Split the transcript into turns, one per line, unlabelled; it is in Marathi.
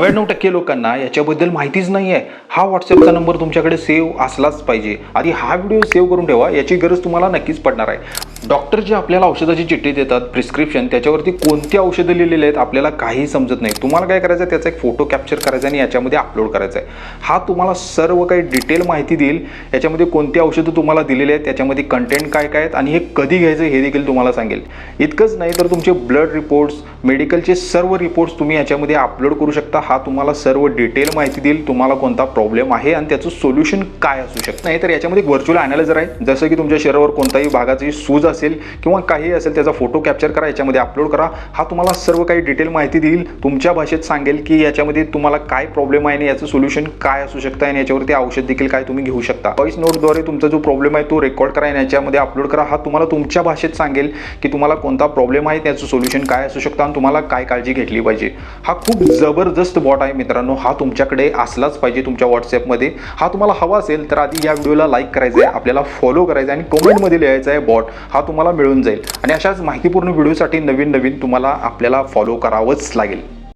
नव्याण्णव टक्के लोकांना याच्याबद्दल माहितीच नाही आहे हा व्हॉट्सअपचा नंबर तुमच्याकडे सेव्ह असलाच पाहिजे. आधी हा व्हिडिओ सेव्ह करून ठेवा याची गरज तुम्हाला नक्कीच पडणार आहे. डॉक्टर जे आपल्याला औषधाची चिठ्ठी देतात प्रिस्क्रिप्शन त्याच्यावरती कोणती औषधं लिहिलेली आहेत आपल्याला काही समजत नाही. तुम्हाला काय करायचं आहे त्याचा एक फोटो कॅप्चर करायचा आणि याच्यामध्ये अपलोड करायचा आहे हा तुम्हाला सर्व काही डिटेल माहिती देईल. याच्यामध्ये कोणती औषधं तुम्हाला दिलेली आहेत त्याच्यामध्ये कंटेंट काय काय आहेत आणि हे कधी घ्यायचं हे देखील तुम्हाला सांगेल. इतकंच नाही तर तुमचे ब्लड रिपोर्ट्स मेडिकलचे सर्व रिपोर्ट्स तुम्ही याच्यामध्ये अपलोड करू शकता. हा तुम्हाला सर्व डिटेल माहिती देईल तुम्हाला कोणता प्रॉब्लेम आहे आणि त्याचं सोल्युशन काय असू शकतं. नाही तर याच्यामध्ये एक व्हर्च्युअल अनालायझर आहे. जसं की तुमच्या शरीरावर कोणताही भागाची सूज असेल किंवा काही असेल त्याचा फोटो कॅप्चर करा याच्यामध्ये अपलोड करा. हा तुम्हाला सर्व काही डिटेल माहिती देईल. तुमच्या भाषेत सांगेल की याच्यामध्ये तुम्हाला काय प्रॉब्लेम आहे आणि याचं सोल्युशन काय असू शकतं आणि याच्यावरती औषध देखील काय तुम्ही घेऊ शकता. व्हॉइस नोटद्वारे तुमचा जो प्रॉब्लेम आहे तो रेकॉर्ड करा आणि याच्यामध्ये अपलोड करा. हा तुम्हाला तुमच्या भाषेत सांगेल की तुम्हाला कोणता प्रॉब्लेम आहे त्याचं सोल्युशन काय असू शकतं आणि तुम्हाला काय काळजी घेतली पाहिजे. हा खूप जबरदस्त बॉट आहे मित्रांनो. हा तुमच्याकडे असलाच पाहिजे तुमच्या व्हॉट्सॲपमध्ये हा तुम्हाला हवा असेल तर आधी या व्हिडिओला लाईक करायचा आहे आपल्याला फॉलो करायचा आहे आणि कमेंटमध्ये लिहायचा आहे बॉट हा हा तुम्हाला मिळून जाईल. आणि अशाच माहितीपूर्ण व्हिडिओसाठी नवीन नवीन तुम्हाला आपल्याला फॉलो करावंच लागेल.